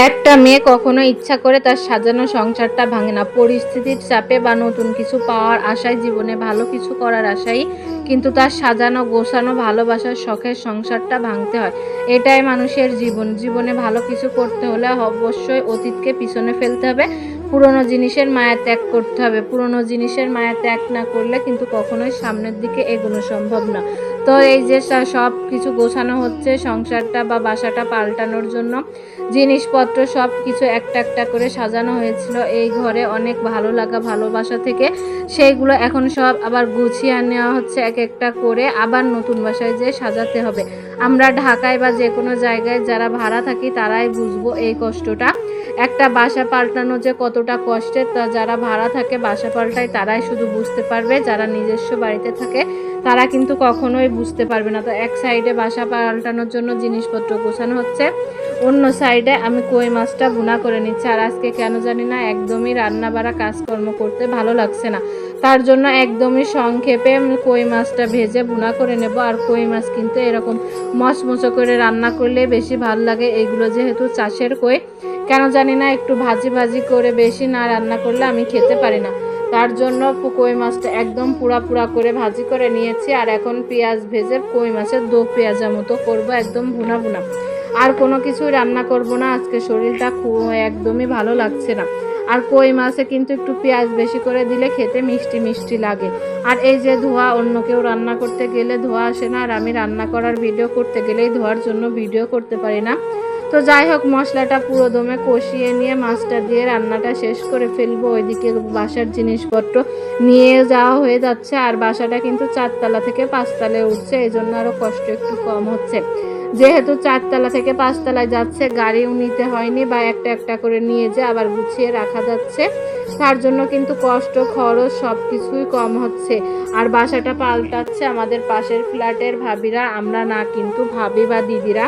একটা মেয়ে কখনো ইচ্ছা করে তার সাজানো সংসারটা ভাঙে না। পরিস্থিতির চাপে বা নতুন কিছু পাওয়ার আশায় জীবনে ভালো কিছু করার আশায় কিন্তু তার সাজানো, গোছানো, ভালোবাসার শখের সংসারটা ভাঙতে হয়। এটাই মানুষের জীবন। জীবনে ভালো কিছু করতে হলে অবশ্যই অতীতকে পিছনে ফেলতে হবে। পুরনো জিনিসের মায়া ত্যাগ করতে হবে। পুরনো জিনিসের মায়া ত্যাগ না করলে কিন্তু কখনোই সামনের দিকে এগোনো সম্ভব না। তো এই যে সব কিছু গোছানো হচ্ছে, সংসারটা বা বাসাটা পাল্টানোর জন্য। জিনিসপত্র সব কিছু একটা একটা করে সাজানো হয়েছিল। এই ঘরে অনেক ভালো লাগা ভালোবাসা থেকে সেইগুলো এখন সব আবার গুছিয়ে নেওয়া হচ্ছে এক একটা করে। আবার নতুন বাসায় যেয়ে সাজাতে হবে। আমরা ঢাকায় বা যে কোনো জায়গায় যারা ভাড়া থাকি তারাই বুঝব এই কষ্টটা। একটা বাসা পাল্টানো যে কতটা কষ্টের, তা যারা ভাড়া থাকে বাসা পাল্টায় তারাই শুধু বুঝতে পারবে। যারা নিজস্ব বাড়িতে থাকে তারা কিন্তু কখনোই বুঝতে পারবে না। তো এক সাইডে বাসা পাল্টানোর জন্য জিনিসপত্র গোছানো হচ্ছে। অন্য সাইডে আমি কই মাছটা ভুনা করে নিচ্ছি। আর আজকে কেন জানি না একদমই রান্না বাড়া কাজকর্ম করতে ভালো লাগছে না। তার জন্য একদমই সংক্ষেপে কই মাছটা ভেজে ভুনা করে নেব। আর কই মাছ কিন্তু এরকম মচমচো করে রান্না করলে বেশি ভালো লাগে। এইগুলো যেহেতু চাষের কই, কেন জানি না একটু ভাজি ভাজি করে বেশি না রান্না করলে আমি খেতে পারি না। তার জন্য কই মাছটা একদম পুরা পুরা করে ভাজি করে নিয়েছি, আর এখন পেঁয়াজ ভেজে কই মাছের দো পেঁয়াজা মতো করব, একদম ভুনা ভুনা। আর কোনো কিছু রান্না করব না, আজকে শরীরটা একদমই ভালো লাগছে না। আর কই মাছে কিন্তু একটু পেঁয়াজ বেশি করে দিলে খেতে মিষ্টি মিষ্টি লাগে। আর এই যে ধোয়া, অন্য কেউ রান্না করতে গেলে ধোয়া আসে না, আর আমি রান্না করার ভিডিও করতে গেলেই ধোয়ার জন্য ভিডিও করতে পারি না। তো যাই হোক, মশলাটা পুরো দমে কষিয়ে নিয়ে মাছটা দিয়ে রান্নাটা শেষ করে ফেলব। ওইদিকে বাসার জিনিসপত্র নিয়ে যাওয়া হয়ে যাচ্ছে, আর বাসাটা কিন্তু চারতলা থেকে পাঁচতলায় উঠছে, এই জন্য আরও কষ্ট একটু কম হচ্ছে। যেহেতু চারতলা থেকে পাঁচতলায় যাচ্ছে, গাড়িও নিতে হয়নি বা একটা একটা করে নিয়ে যে আবার গুছিয়ে রাখা যাচ্ছে, তার জন্য কিন্তু কষ্ট, খরচ সব কিছুই কম হচ্ছে। আর বাসাটা পাল্টাচ্ছে আমাদের পাশের ফ্ল্যাটের ভাবিরা, আমরা না কিন্তু ভাবি বা দিদিরা।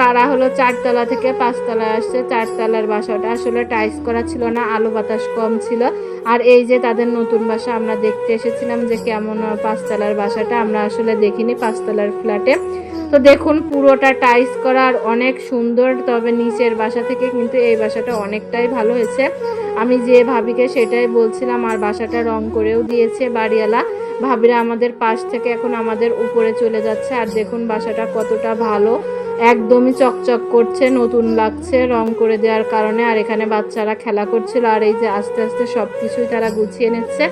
তারা হলো চারতলা থেকে পাঁচতলায় আসছে। চারতলার বাসাটা আসলে টাইস করা ছিল না, আলো বাতাস কম ছিল। আর এই যে তাদের নতুন বাসা, আমরা দেখতে এসেছিলাম যে কেমন পাঁচতলার বাসাটা, আমরা আসলে দেখিনি পাঁচতলার ফ্ল্যাটে তো দেখুন, পুরোটা টাইস করা আর অনেক সুন্দর, তবে নিচের বাসা থেকে কিন্তু এই বাসাটা অনেকটাই ভালো হয়েছে। আমি যে ভাবিকে সেটাই বলছিলাম, আর বাসাটা রং করেও দিয়েছে বাড়িওয়ালা। ভাবিরা আমাদের পাশ থেকে এখন আমাদের উপরে চলে যাচ্ছে। আর দেখুন, বাসাটা কতটা ভালো। একদমই চকচক করছে, নতুন লাগছে, রং করে দেওয়ার কারণে। আর এখানে বাচ্চারা খেলা করছিল, আর এই যে আস্তে আস্তে সব কিছুই তারা গুছিয়ে নিচ্ছে।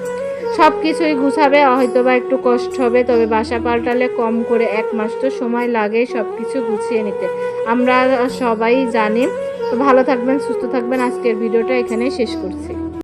সব কিছুই গুছাবে হয়তো বা একটু কষ্ট হবে, তবে বাসা পাল্টালে কম করে এক মাস তো সময় লাগে সব কিছু গুছিয়ে নিতে। আমরা সবাই জানি। তো ভালো থাকবেন, সুস্থ থাকবেন। আজকের ভিডিওটা এখানেই শেষ করছি।